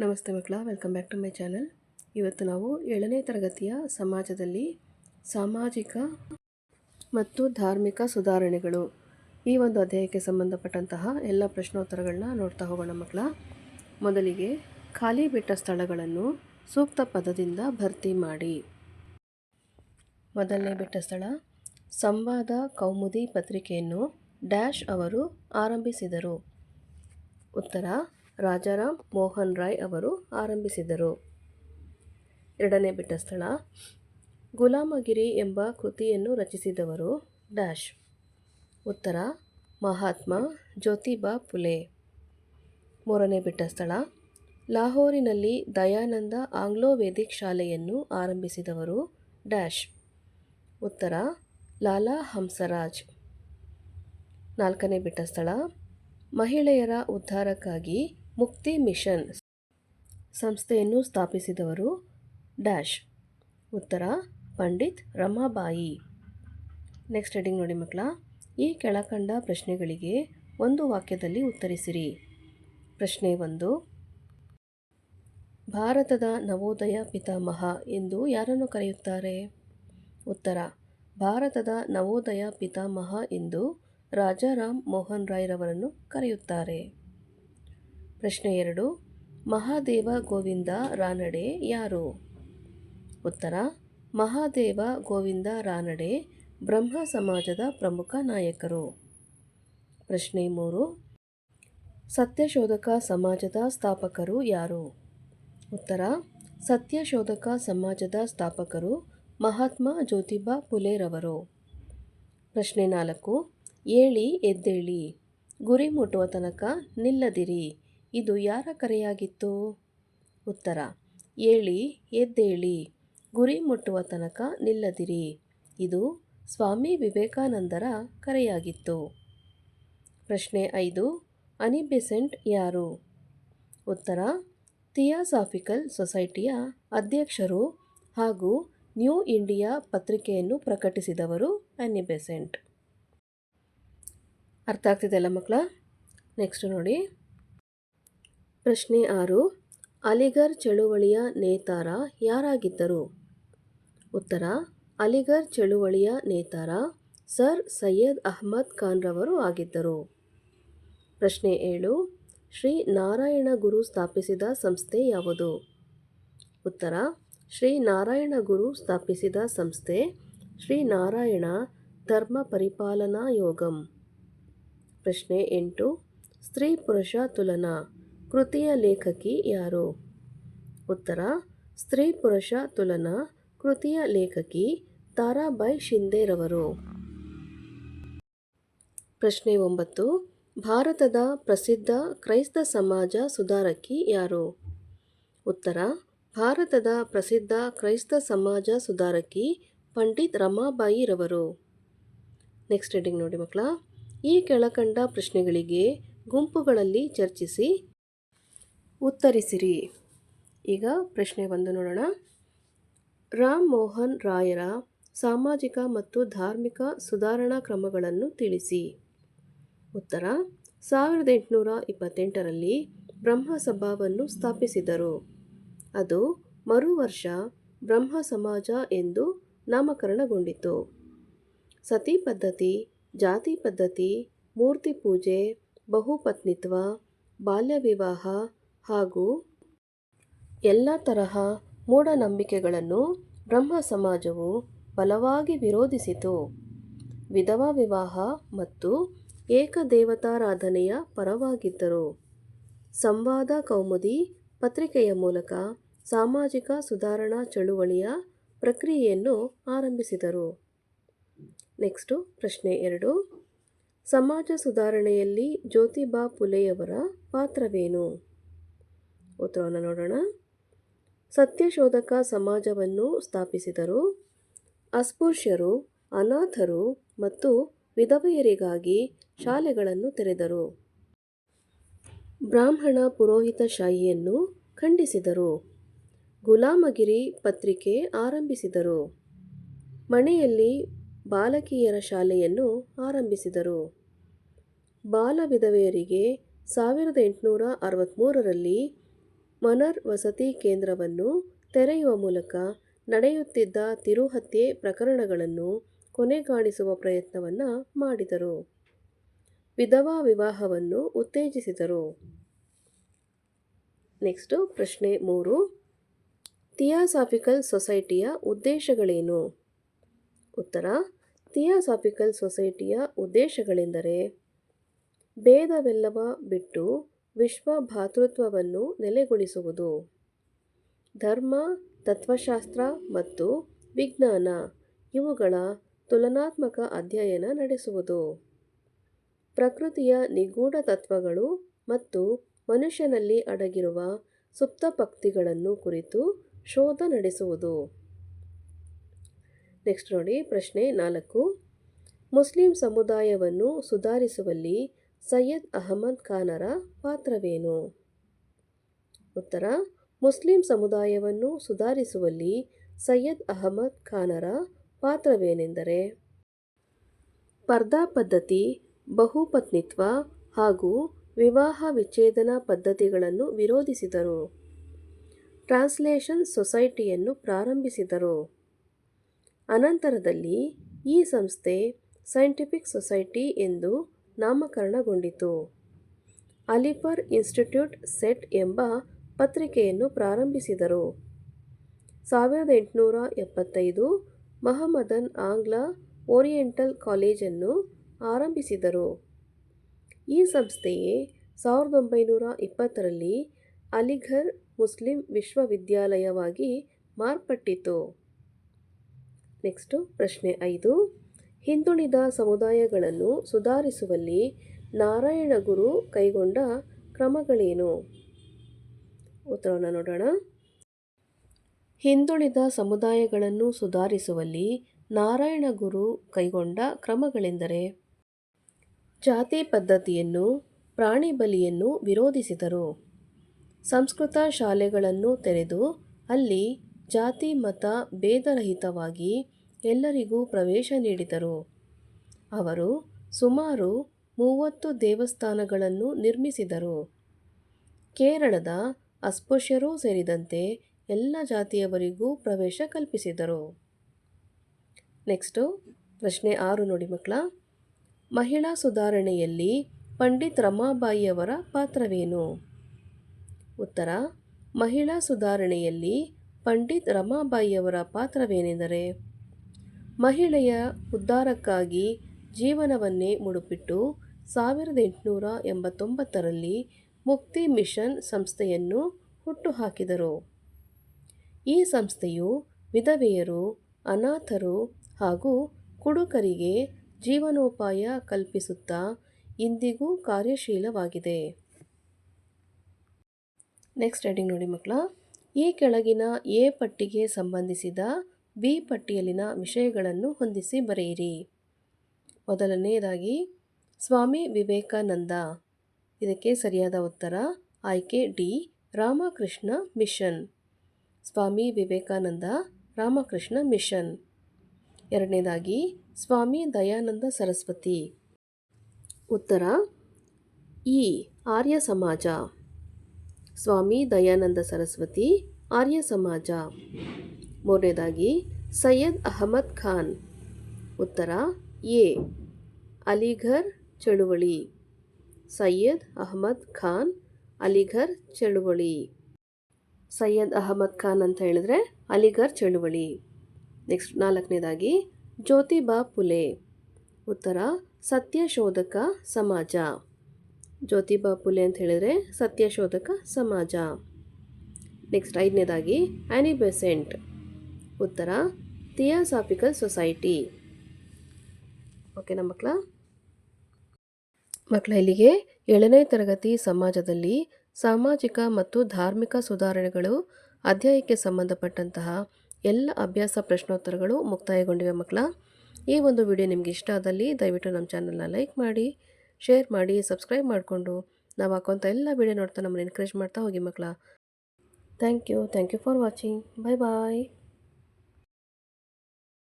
ನಮಸ್ತೆ ಮಕ್ಕಳ, welcome back to my channel. ಇವತ್ತು ನಾವು ಏಳನೇ ತರಗತಿಯ ಸಮಾಜದಲ್ಲಿ ಸಾಮಾಜಿಕ ಮತ್ತು ಧಾರ್ಮಿಕ ಸುಧಾರಣೆಗಳು ಈ ಒಂದು ಅಧ್ಯಾಯಕ್ಕೆ ಸಂಬಂಧಪಟ್ಟಂತಹ ಎಲ್ಲ ಪ್ರಶ್ನೋತ್ತರಗಳನ್ನ ನೋಡ್ತಾ ಹೋಗೋಣ ಮಕ್ಕಳ. ಮೊದಲಿಗೆ ಖಾಲಿ ಬಿಟ್ಟ ಸ್ಥಳಗಳನ್ನು ಸೂಕ್ತ ಪದದಿಂದ ಭರ್ತಿ ಮಾಡಿ. ಮೊದಲನೇ ಬಿಟ್ಟ ಸ್ಥಳ, ಸಂವಾದ ಕೌಮುದಿ ಪತ್ರಿಕೆಯನ್ನು ಡ್ಯಾಶ್ ಅವರು ಆರಂಭಿಸಿದರು. ಉತ್ತರ ರಾಜಾರಾಮ್ ಮೋಹನ್ ರಾಯ್ ಅವರು ಆರಂಭಿಸಿದರು. ಎರಡನೇ ಬಿಟ್ಟ ಸ್ಥಳ ಗುಲಾಮಗಿರಿ ಎಂಬ ಕೃತಿಯನ್ನು ರಚಿಸಿದವರು ಡ್ಯಾಶ್. ಉತ್ತರ, ಮಹಾತ್ಮ ಜ್ಯೋತಿಬಾ ಫುಲೆ. ಮೂರನೇ ಬಿಟ್ಟ ಸ್ಥಳ ಲಾಹೋರಿನಲ್ಲಿ ದಯಾನಂದ ಆಂಗ್ಲೋ ವೇದಿಕ್ ಶಾಲೆಯನ್ನು ಆರಂಭಿಸಿದವರು ಡ್ಯಾಶ್. ಉತ್ತರ, ಲಾಲಾ ಹಂಸರಾಜ್. ನಾಲ್ಕನೇ ಬಿಟ್ಟ ಸ್ಥಳ ಮಹಿಳೆಯರ ಉದ್ಧಾರಕ್ಕಾಗಿ ಮುಕ್ತಿ ಮಿಷನ್ ಸಂಸ್ಥೆಯನ್ನು ಸ್ಥಾಪಿಸಿದವರು ಡ್ಯಾಶ್. ಉತ್ತರ, ಪಂಡಿತ್ ರಮಾಬಾಯಿ. ನೆಕ್ಸ್ಟ್ ಹೆಡಿಂಗ್ ನೋಡಿ ಮಕ್ಕಳ, ಈ ಕೆಳಕಂಡ ಪ್ರಶ್ನೆಗಳಿಗೆ ಒಂದು ವಾಕ್ಯದಲ್ಲಿ ಉತ್ತರಿಸಿರಿ. ಪ್ರಶ್ನೆ ಒಂದು, ಭಾರತದ ನವೋದಯ ಪಿತಾಮಹ ಎಂದು ಯಾರನ್ನು ಕರೆಯುತ್ತಾರೆ? ಉತ್ತರ, ಭಾರತದ ನವೋದಯ ಪಿತಾಮಹ ಎಂದು ರಾಜಾರಾಮ್ ಮೋಹನ್ ರಾಯ್ರವರನ್ನು ಕರೆಯುತ್ತಾರೆ. ಪ್ರಶ್ನೆ ಎರಡು. ಮಹಾದೇವ ಗೋವಿಂದ ರಾನಡೆ ಯಾರು? ಉತ್ತರ, ಮಹಾದೇವ ಗೋವಿಂದ ರಾನಡೆ ಬ್ರಹ್ಮ ಸಮಾಜದ ಪ್ರಮುಖ ನಾಯಕರು. ಪ್ರಶ್ನೆ ಮೂರು. ಸತ್ಯಶೋಧಕ ಸಮಾಜದ ಸ್ಥಾಪಕರು ಯಾರು? ಉತ್ತರ, ಸತ್ಯಶೋಧಕ ಸಮಾಜದ ಸ್ಥಾಪಕರು ಮಹಾತ್ಮ ಜ್ಯೋತಿಬಾ ಫುಲೆರವರು ಪ್ರಶ್ನೆ ನಾಲ್ಕು. ಏಳಿ ಎದ್ದೇಳಿ, ಗುರಿ ಮುಟ್ಟುವ ತನಕ ನಿಲ್ಲದಿರಿ ಇದು ಯಾರ ಕರೆಯಾಗಿತ್ತು? ಉತ್ತರ, ಏಳಿ, ಎದ್ದೇಳಿ, ಗುರಿ ಮುಟ್ಟುವ ತನಕ ನಿಲ್ಲದಿರಿ. ಇದು ಸ್ವಾಮಿ ವಿವೇಕಾನಂದರ ಕರೆಯಾಗಿತ್ತು. ಪ್ರಶ್ನೆ ಐದು, ಅನಿಬೆಸೆಂಟ್ ಯಾರು? ಉತ್ತರ, ಥಿಯಾಸಾಫಿಕಲ್ ಸೊಸೈಟಿಯ ಅಧ್ಯಕ್ಷರು ಹಾಗೂ ನ್ಯೂ ಇಂಡಿಯಾ ಪತ್ರಿಕೆಯನ್ನು ಪ್ರಕಟಿಸಿದವರು ಅನಿಬೆಸೆಂಟ್. ಅರ್ಥ ಆಗ್ತಿದೆಯಲ್ಲ ಮಕ್ಕಳ? ನೆಕ್ಸ್ಟ್ ನೋಡಿ. ಪ್ರಶ್ನೆ ಆರು ಅಲಿಗರ್ ಚಳುವಳಿಯ ನೇತಾರ ಯಾರಾಗಿದ್ದರು? ಉತ್ತರ ಅಲಿಗರ್ ಚಳುವಳಿಯ ನೇತಾರ ಸರ್ ಸೈಯದ್ ಅಹ್ಮದ್ ಖಾನ್ರವರು ಆಗಿದ್ದರು. ಪ್ರಶ್ನೆ ಏಳು, ಶ್ರೀ ನಾರಾಯಣ ಗುರು ಸ್ಥಾಪಿಸಿದ ಸಂಸ್ಥೆ ಯಾವುದು? ಉತ್ತರ, ಶ್ರೀ ನಾರಾಯಣ ಗುರು ಸ್ಥಾಪಿಸಿದ ಸಂಸ್ಥೆ ಶ್ರೀ ನಾರಾಯಣ ಧರ್ಮ ಪರಿಪಾಲನಾ ಯೋಗಂ. ಪ್ರಶ್ನೆ ಎಂಟು, ಸ್ತ್ರೀ ಪುರುಷ ತುಲನಾ. ಕೃತಿಯ ಲೇಖಕಿ ಯಾರು? ಉತ್ತರ, ಸ್ತ್ರೀ ಪುರುಷ ತುಲನ, ಕೃತಿಯ ಲೇಖಕಿ ತಾರಾಬಾಯಿ ಶಿಂದೆರವರು. ಪ್ರಶ್ನೆ ಒಂಬತ್ತು, ಭಾರತದ ಪ್ರಸಿದ್ಧ ಕ್ರೈಸ್ತ ಸಮಾಜ ಸುಧಾರಕಿ ಯಾರು? ಉತ್ತರ, ಭಾರತದ ಪ್ರಸಿದ್ಧ ಕ್ರೈಸ್ತ ಸಮಾಜ ಸುಧಾರಕಿ ಪಂಡಿತ್ ರಮಾಬಾಯಿರವರು ನೆಕ್ಸ್ಟ್ ರೀಡಿಂಗ್ ನೋಡಿ ಮಕ್ಕಳ, ಈ ಕೆಳಕಂಡ ಪ್ರಶ್ನೆಗಳಿಗೆ ಗುಂಪುಗಳಲ್ಲಿ ಚರ್ಚಿಸಿ. ಉತ್ತರಿಸಿರಿ. ಈಗ ಪ್ರಶ್ನೆ ಒಂದು ನೋಡೋಣ. ರಾಮ್ ಮೋಹನ್ ರಾಯರ ಸಾಮಾಜಿಕ ಮತ್ತು ಧಾರ್ಮಿಕ ಸುಧಾರಣಾ ಕ್ರಮಗಳನ್ನು ತಿಳಿಸಿ. ಉತ್ತರ, ಸಾವಿರದ ಎಂಟುನೂರ ಇಪ್ಪತ್ತೆಂಟರಲ್ಲಿ ಬ್ರಹ್ಮಸಭಾವನ್ನು ಸ್ಥಾಪಿಸಿದರು. ಅದು ಮರು ವರ್ಷ ಬ್ರಹ್ಮ ಸಮಾಜ ಎಂದು ನಾಮಕರಣಗೊಂಡಿತು. ಸತಿ ಪದ್ಧತಿ, ಜಾತಿ ಪದ್ಧತಿ, ಮೂರ್ತಿ ಪೂಜೆ, ಬಹುಪತ್ನಿತ್ವ, ಬಾಲ್ಯ ವಿವಾಹ ಹಾಗೂ ಎಲ್ಲ ತರಹ ಮೂಢನಂಬಿಕೆಗಳನ್ನು ಬ್ರಹ್ಮ ಸಮಾಜವು ಬಲವಾಗಿ ವಿರೋಧಿಸಿತು. ವಿಧವಾ ವಿವಾಹ ಮತ್ತು ಏಕದೇವತಾರಾಧನೆಯ ಪರವಾಗಿದ್ದರು. ಸಂವಾದ ಕೌಮುದಿ ಪತ್ರಿಕೆಯ ಮೂಲಕ ಸಾಮಾಜಿಕ ಸುಧಾರಣಾ ಚಳುವಳಿಯ ಪ್ರಕ್ರಿಯೆಯನ್ನು ಆರಂಭಿಸಿದರು. ನೆಕ್ಸ್ಟು ಪ್ರಶ್ನೆ ಎರಡು. ಸಮಾಜ ಸುಧಾರಣೆಯಲ್ಲಿ ಜ್ಯೋತಿಬಾ ಫುಲೆಯವರ ಪಾತ್ರವೇನು? ಉತ್ತರವನ್ನು ನೋಡೋಣ. ಸತ್ಯಶೋಧಕ ಸಮಾಜವನ್ನು ಸ್ಥಾಪಿಸಿದರು. ಅಸ್ಪೃಶ್ಯರು, ಅನಾಥರು ಮತ್ತು ವಿಧವೆಯರಿಗಾಗಿ ಶಾಲೆಗಳನ್ನು ತೆರೆದರು. ಬ್ರಾಹ್ಮಣ ಪುರೋಹಿತ ಶಾಹಿಯನ್ನು ಖಂಡಿಸಿದರು. ಗುಲಾಮಗಿರಿ ಪತ್ರಿಕೆ ಆರಂಭಿಸಿದರು. ಮನೆಯಲ್ಲಿ ಬಾಲಕಿಯರ ಶಾಲೆಯನ್ನು ಆರಂಭಿಸಿದರು. ಬಾಲ ವಿಧವೆಯರಿಗೆ ಸಾವಿರದ ಎಂಟುನೂರ ಅರವತ್ತ್ಮೂರರಲ್ಲಿ ಮನರ್ ವಸತಿ ಕೇಂದ್ರವನ್ನು ತೆರೆಯುವ ಮೂಲಕ ನಡೆಯುತ್ತಿದ್ದ ತಿರುಹತ್ಯೆ ಪ್ರಕರಣಗಳನ್ನು ಕೊನೆಗಾಣಿಸುವ ಪ್ರಯತ್ನವನ್ನು ಮಾಡಿದರು. ವಿಧವಾ ವಿವಾಹವನ್ನು ಉತ್ತೇಜಿಸಿದರು. ನೆಕ್ಸ್ಟು ಪ್ರಶ್ನೆ ಮೂರು. ಥಿಯಾಸಾಫಿಕಲ್ ಸೊಸೈಟಿಯ ಉದ್ದೇಶಗಳೇನು? ಉತ್ತರ. ಥಿಯಾಸಾಫಿಕಲ್ ಸೊಸೈಟಿಯ ಉದ್ದೇಶಗಳೆಂದರೆ ಭೇದವೆಲ್ಲವ ಬಿಟ್ಟು ವಿಶ್ವ ಭಾತೃತ್ವವನ್ನು ನೆಲೆಗೊಳಿಸುವುದು. ಧರ್ಮ, ತತ್ವಶಾಸ್ತ್ರ ಮತ್ತು ವಿಜ್ಞಾನ ಇವುಗಳ ತುಲನಾತ್ಮಕ ಅಧ್ಯಯನ ನಡೆಸುವುದು. ಪ್ರಕೃತಿಯ ನಿಗೂಢ ತತ್ವಗಳು ಮತ್ತು ಮನುಷ್ಯನಲ್ಲಿ ಅಡಗಿರುವ ಸುಪ್ತಪಕ್ತಿಗಳನ್ನು ಕುರಿತು ಶೋಧ ನಡೆಸುವುದು. ನೆಕ್ಸ್ಟ್ ನೋಡಿ ಪ್ರಶ್ನೆ ನಾಲ್ಕು. ಮುಸ್ಲಿಂ ಸಮುದಾಯವನ್ನು ಸುಧಾರಿಸುವಲ್ಲಿ ಸೈಯದ್ ಅಹಮದ್ ಖಾನರ ಪಾತ್ರವೇನು? ಉತ್ತರ, ಮುಸ್ಲಿಂ ಸಮುದಾಯವನ್ನು ಸುಧಾರಿಸುವಲ್ಲಿ ಸೈಯದ್ ಅಹಮದ್ ಖಾನರ ಪಾತ್ರವೇನೆಂದರೆ, ಪರ್ದಾ ಪದ್ಧತಿ, ಬಹುಪತ್ನಿತ್ವ ಹಾಗೂ ವಿವಾಹ ವಿಚ್ಛೇದನ ಪದ್ಧತಿಗಳನ್ನು ವಿರೋಧಿಸಿದರು. ಟ್ರಾನ್ಸ್ಲೇಷನ್ ಸೊಸೈಟಿಯನ್ನು ಪ್ರಾರಂಭಿಸಿದರು. ಅನಂತರದಲ್ಲಿ ಈ ಸಂಸ್ಥೆ ಸೈಂಟಿಫಿಕ್ ಸೊಸೈಟಿ ಎಂದು ನಾಮಕರಣಗೊಂಡಿತು. ಅಲಿಫರ್ ಇನ್ಸ್ಟಿಟ್ಯೂಟ್ ಸೆಟ್ ಎಂಬ ಪತ್ರಿಕೆಯನ್ನು ಪ್ರಾರಂಭಿಸಿದರು. ಸಾವಿರದ ಎಂಟುನೂರ ಎಪ್ಪತ್ತೈದು ಮಹಮ್ಮದನ್ ಆಂಗ್ಲ ಓರಿಯೆಂಟಲ್ ಕಾಲೇಜನ್ನು ಆರಂಭಿಸಿದರು. ಈ ಸಂಸ್ಥೆಯೇ ಸಾವಿರದ ಒಂಬೈನೂರ ಇಪ್ಪತ್ತರಲ್ಲಿ ಅಲಿಘರ್ ಮುಸ್ಲಿಂ ವಿಶ್ವವಿದ್ಯಾಲಯವಾಗಿ ಮಾರ್ಪಟ್ಟಿತು. ನೆಕ್ಸ್ಟು ಪ್ರಶ್ನೆ ಐದು. ಹಿಂದುಳಿದ ಸಮುದಾಯಗಳನ್ನು ಸುಧಾರಿಸುವಲ್ಲಿ ನಾರಾಯಣಗುರು ಕೈಗೊಂಡ ಕ್ರಮಗಳೇನು? ಉತ್ತರವನ್ನು ನೋಡೋಣ. ಹಿಂದುಳಿದ ಸಮುದಾಯಗಳನ್ನು ಸುಧಾರಿಸುವಲ್ಲಿ ನಾರಾಯಣಗುರು ಕೈಗೊಂಡ ಕ್ರಮಗಳೆಂದರೆ, ಜಾತಿ ಪದ್ಧತಿಯನ್ನು, ಪ್ರಾಣಿ ಬಲಿಯನ್ನು ವಿರೋಧಿಸಿದರು. ಸಂಸ್ಕೃತ ಶಾಲೆಗಳನ್ನು ತೆರೆದು ಅಲ್ಲಿ ಜಾತಿ ಮತ ಭೇದರಹಿತವಾಗಿ ಎಲ್ಲರಿಗೂ ಪ್ರವೇಶ ನೀಡಿದರು. ಅವರು ಸುಮಾರು ಮೂವತ್ತು ದೇವಸ್ಥಾನಗಳನ್ನು ನಿರ್ಮಿಸಿದರು. ಕೇರಳದ ಅಸ್ಪೃಶ್ಯರೂ ಸೇರಿದಂತೆ ಎಲ್ಲ ಜಾತಿಯವರಿಗೂ ಪ್ರವೇಶ ಕಲ್ಪಿಸಿದರು. ನೆಕ್ಸ್ಟು, ಪ್ರಶ್ನೆ ಆರು ನೋಡಿ ಮಕ್ಕಳ. ಮಹಿಳಾ ಸುಧಾರಣೆಯಲ್ಲಿ ಪಂಡಿತ್ ರಮಾಬಾಯಿಯವರ ಪಾತ್ರವೇನು? ಉತ್ತರ, ಮಹಿಳಾ ಸುಧಾರಣೆಯಲ್ಲಿ ಪಂಡಿತ್ ರಮಾಬಾಯಿಯವರ ಪಾತ್ರವೇನೆಂದರೆ ಮಹಿಳೆಯ ಉದ್ಧಾರಕ್ಕಾಗಿ ಜೀವನವನ್ನೇ ಮುಡುಪಿಟ್ಟು ಸಾವಿರದ ಎಂಟುನೂರ ಎಂಬತ್ತೊಂಬತ್ತರಲ್ಲಿ ಮುಕ್ತಿ ಮಿಷನ್ ಸಂಸ್ಥೆಯನ್ನು ಹುಟ್ಟುಹಾಕಿದರು. ಈ ಸಂಸ್ಥೆಯು ವಿಧವೆಯರು, ಅನಾಥರು ಹಾಗೂ ಕುಡುಕರಿಗೆ ಜೀವನೋಪಾಯ ಕಲ್ಪಿಸುತ್ತಾ ಇಂದಿಗೂ ಕಾರ್ಯಶೀಲವಾಗಿದೆ. ನೆಕ್ಸ್ಟ್ ಹೆಡಿಂಗ್ ನೋಡಿ ಮಕ್ಕಳ, ಈ ಕೆಳಗಿನ ಎ ಪಟ್ಟಿಗೆ ಸಂಬಂಧಿಸಿದ ಬಿ ಪಟ್ಟಿಯಲ್ಲಿನ ವಿಷಯಗಳನ್ನು ಹೊಂದಿಸಿ ಬರೆಯಿರಿ. ಮೊದಲನೆಯದಾಗಿ, ಸ್ವಾಮಿ ವಿವೇಕಾನಂದ. ಇದಕ್ಕೆ ಸರಿಯಾದ ಉತ್ತರ, ಆಯ್ಕೆ D, Ramakrishna mission. Swami Vivekananda, Ramakrishna mission. ಎರಡನೇದಾಗಿ, ಸ್ವಾಮಿ ದಯಾನಂದ ಸರಸ್ವತಿ. ಉತ್ತರ, ಇ, ಆರ್ಯ ಸಮಾಜ. ಸ್ವಾಮಿ ದಯಾನಂದ ಸರಸ್ವತಿ, ಆರ್ಯ ಸಮಾಜ. ಮೂರನೇದಾಗಿ ಸೈಯದ್ ಅಹಮದ್ ಖಾನ್. ಉತ್ತರ, ಎ. ಅಲಿಘರ್ ಚಳುವಳಿ. ಸೈಯದ್ ಅಹಮದ್ ಖಾನ್, ಅಲಿಘರ್ ಚಳುವಳಿ. ಸೈಯದ್ ಅಹಮದ್ ಖಾನ್ ಅಂತ ಹೇಳಿದ್ರೆ ಅಲಿಘರ್ ಚಳುವಳಿ. ನೆಕ್ಸ್ಟ್ ನಾಲ್ಕನೇದಾಗಿ, ಜ್ಯೋತಿಬಾ ಪುಲೆ. ಉತ್ತರ ಸತ್ಯಶೋಧಕ ಸಮಾಜ. ಜ್ಯೋತಿಬಾ ಪುಲೆ ಅಂತ ಹೇಳಿದರೆ ಸತ್ಯಶೋಧಕ ಸಮಾಜ. ನೆಕ್ಸ್ಟ್ ಐದನೇದಾಗಿ ಆ್ಯನಿ ಬೆಸೆಂಟ್ ಉತ್ತರ, ಥಿಯಾಸಾಫಿಕಲ್ ಸೊಸೈಟಿ. ಓಕೆನಾ ಮಕ್ಕಳ? ಮಕ್ಕಳ, ಇಲ್ಲಿಗೆ ಏಳನೇ ತರಗತಿ ಸಮಾಜದಲ್ಲಿ ಸಾಮಾಜಿಕ ಮತ್ತು ಧಾರ್ಮಿಕ ಸುಧಾರಣೆಗಳು, ಅಧ್ಯಾಯಕ್ಕೆ ಸಂಬಂಧಪಟ್ಟಂತಹ ಎಲ್ಲ ಅಭ್ಯಾಸ ಪ್ರಶ್ನೋತ್ತರಗಳು ಮುಕ್ತಾಯಗೊಂಡಿವೆ ಮಕ್ಕಳ. ಈ ಒಂದು ವಿಡಿಯೋ ನಿಮಗೆ ಇಷ್ಟ ಆದಲ್ಲಿ ದಯವಿಟ್ಟು ನಮ್ಮ ಚಾನಲ್ನ ಲೈಕ್ ಮಾಡಿ, ಶೇರ್ ಮಾಡಿ, ಸಬ್ಸ್ಕ್ರೈಬ್ ಮಾಡಿಕೊಂಡು ನಾವು ಹಾಕೋಂಥ ಎಲ್ಲ ವಿಡಿಯೋ ನೋಡ್ತಾ ನಮ್ಮನ್ನು ಎನ್ಕರೇಜ್ ಮಾಡ್ತಾ ಹೋಗಿ ಮಕ್ಕಳ. Thank you thank you for watching. Bye bye